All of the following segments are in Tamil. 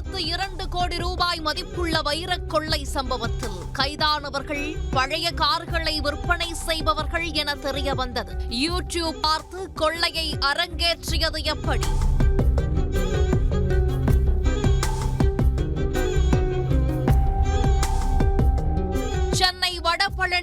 இருபத்தி இரண்டு கோடி ரூபாய் மதிப்புள்ள வைரக் கொள்ளை சம்பவத்தில் கைதானவர்கள் பழைய கார்களை விற்பனை செய்பவர்கள் என தெரிய வந்தது யூடியூப் பார்த்து கொள்ளையை அரங்கேற்றியது எப்படி?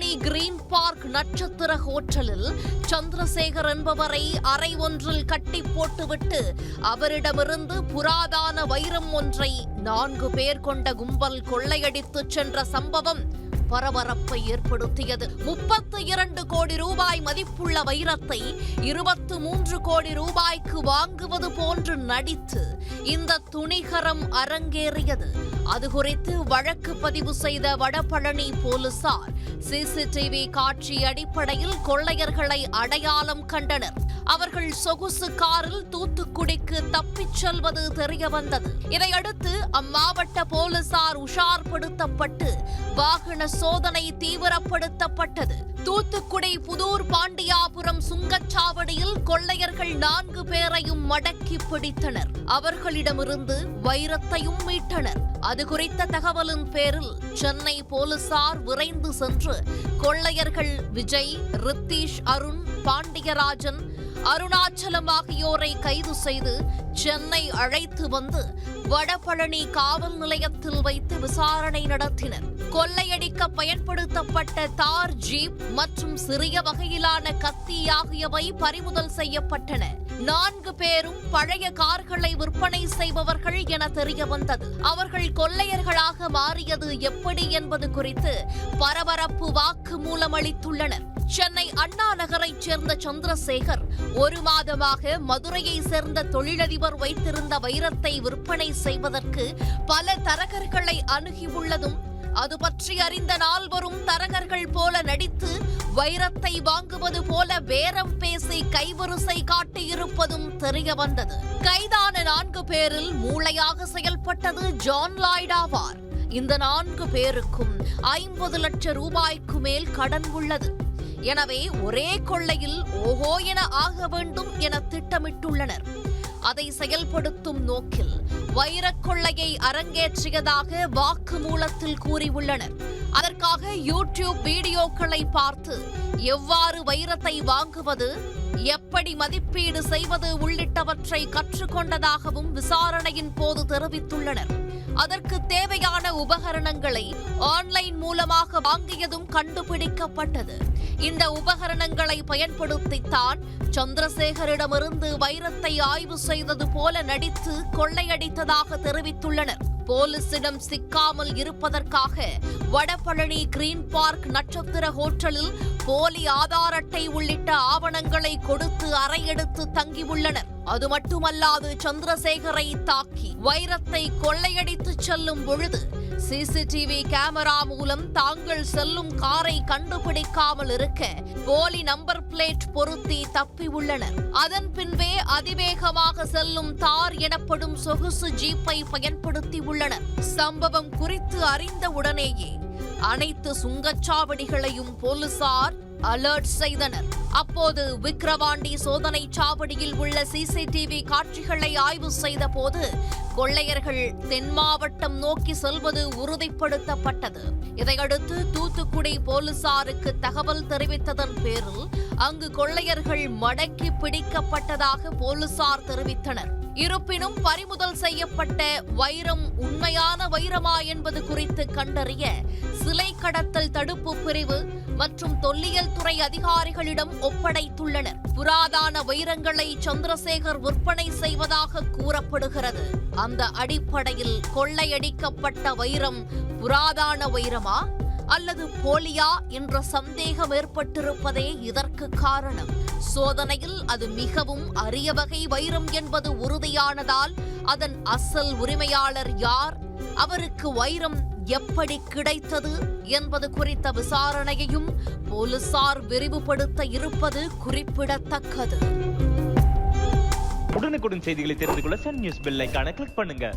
சென்னை கிரீன் பார்க் நட்சத்திர ஹோட்டலில் சந்திரசேகர் என்பவரை அறை ஒன்றில் கட்டி போட்டுவிட்டு அவரிடமிருந்து புராதான வைரம் ஒன்றை நான்கு பேர் கொண்ட கும்பல் கொள்ளையடித்துச் சென்ற சம்பவம் பரபரப்பை ஏற்படுத்தியது. முப்பத்து இரண்டு கோடி ரூபாய் மதிப்புள்ள வைரத்தை இருபத்து மூன்று கோடி ரூபாய்க்கு வாங்குவது போன்று நடித்து இந்த துணிகரம் அரங்கேறியது. அது குறித்து வழக்கு பதிவு செய்த வடபழனி போலீசார் சிசிடிவி காட்சி அடிப்படையில் கொள்ளையர்களை அடையாளம் கண்டனர். அவர்கள் சொகுசு காரில் தூத்துக்குடிக்கு தப்பிச் செல்வது தெரிய வந்தது இதையடுத்து அம்மாவட்ட போலீசார் உஷார்படுத்தப்பட்டு வாகன சோதனை தீவிரப்படுத்தப்பட்டது. தூத்துக்குடி புதூர் பாண்டியாபுரம் சுங்கச்சாவடியில் கொள்ளையர்கள் நான்கு பேரையும் மடக்கி பிடித்தனர். அவர்களிடமிருந்து வைரத்தையும் மீட்டனர். அது குறித்த தகவலின் பேரில் சென்னை போலீசார் விரைந்து சென்று கொள்ளையர்கள் விஜய் ரித்தீஷ் அருண் பாண்டியராஜன் அருணாச்சலம் ஆகியோரை கைது செய்து சென்னை அழைத்து வந்து வடபழனி காவல் நிலையத்தில் வைத்து விசாரணை நடத்தினர். கொள்ளையடிக்க பயன்படுத்தப்பட்ட தார் ஜீப் மற்றும் சிறிய வகையிலான கத்தி ஆகியவை பறிமுதல் செய்யப்பட்டன. நான்கு பேரும் பழைய கார்களை விற்பனை செய்பவர்கள் என தெரிய வந்தது அவர்கள் கொள்ளையர்களாக மாறியது எப்படி என்பது குறித்து பரபரப்பு வாக்குமூலம் அளித்துள்ளனர். சென்னை அண்ணா நகரைச் சேர்ந்த சந்திரசேகர் ஒரு மாதமாக மதுரையை சேர்ந்த தொழிலதிபர் வைத்திருந்த வைரத்தை விற்பனை செய்வதற்கு பல தரகர்களை அணுகியுள்ளதும் அது பற்றி அறிந்த நால்வரும் தரகர்கள் போல நடித்து வைரத்தை வாங்குவது போல பேரம் பேசி கைவரிசை காட்டியிருப்பதும் தெரிய வந்தது. கைதான நான்கு பேரில் மூளையாக செயல்பட்டது ஜான் லாய்ட் ஆவார். இந்த நான்கு பேருக்கும் ஐம்பது லட்சம் ரூபாய்க்கு மேல் கடன் உள்ளது. எனவே ஒரே கொள்ளையில் ஓஹோ என ஆக வேண்டும் என திட்டமிட்டுள்ளனர். அதை செயல்படுத்தும் நோக்கில் வைரக் கொள்ளையை அரங்கேற்றியதாக வாக்குமூலத்தில் கூறியுள்ளனர். அதற்காக யூடியூப் வீடியோக்களை பார்த்து எவ்வாறு வைரத்தை வாங்குவது எப்படி மதிப்பீடு செய்வது உள்ளிட்டவற்றை கற்றுக்கொண்டதாகவும் விசாரணையின் போது தெரிவித்துள்ளனர். அதற்கு தேவையான உபகரணங்களை ஆன்லைன் மூலமாக வாங்கியதும் கண்டுபிடிக்கப்பட்டது. இந்த உபகரணங்களை பயன்படுத்தித்தான் சந்திரசேகரிடமிருந்து வைரத்தை ஆய்வு செய்தது போல நடித்து கொள்ளையடித்ததாக தெரிவித்துள்ளனர். போலீசிடம் சிக்காமல் இருப்பதற்காக வடபழனி கிரீன் பார்க் நட்சத்திர ஹோட்டலில் போலி ஆதார் அட்டை உள்ளிட்ட ஆவணங்களை கொடுத்து அறையெடுத்து தங்கியுள்ளனர். அது மட்டுமல்லாது சந்திரசேகரை தாக்கி வைரத்தை கொள்ளையடித்து செல்லும் பொழுது சிசிடிவி கேமரா மூலம் தாங்கள் செல்லும் காரை கண்டுபிடிக்காமல் இருக்க போலி நம்பர் பிளேட் பொருத்தி தப்பியுள்ளனர். அதன் பின்பே அதிவேகமாக செல்லும் தார் எனப்படும் சொகுசு ஜீப்பை பயன்படுத்தியுள்ளனர். சம்பவம் குறித்து அறிந்த உடனேயே அனைத்து சுங்கச்சாவடிகளையும் போலீசார் அலர்ட் செய்தனர். அப்போது விக்கிரவாண்டி சோதனை சாவடியில் உள்ள சிசிடிவி காட்சிகளை ஆய்வு செய்த போது கொள்ளையர்கள் தென் மாவட்டம் நோக்கி செல்வது உறுதிப்படுத்தப்பட்டது. இதையடுத்து தூத்துக்குடி போலீசாருக்கு தகவல் தெரிவித்ததன் பேரில் அங்கு கொள்ளையர்கள் மடக்கி பிடிக்கப்பட்டதாக போலீசார் தெரிவித்தனர். இருப்பினும் பறிமுதல் செய்யப்பட்ட வைரம் உண்மையான வைரமா என்பது குறித்து கண்டறிய சிலை கடத்தல் தடுப்பு பிரிவு மற்றும் தொல்லியல் துறை அதிகாரிகளிடம் ஒப்படைத்துள்ளனர். புராதான வைரங்களை சந்திரசேகர் விற்பனை செய்வதாக கூறப்படுகிறது. அந்த அடிப்படையில் கொள்ளையடிக்கப்பட்ட வைரம் புராதான வைரமா அல்லது போலியா என்ற சந்தேகம் ஏற்பட்டிருப்பதே இதற்கு காரணம். சோதனையில் அது மிகவும் அரிய வகை வைரம் என்பது உறுதியானதால் அதன் அசல் உரிமையாளர் யார்? அவருக்கு வைரம் எப்படி கிடைத்தது என்பது குறித்த விசாரணையையும் போலீசார் விரிவுபடுத்த இருப்பது குறிப்பிடத்தக்கது. உடனுக்குடன் செய்திகளை தெரிந்து கொள்ள சன் நியூஸ் பெல் ஐகானை கிளிக் பண்ணுங்க.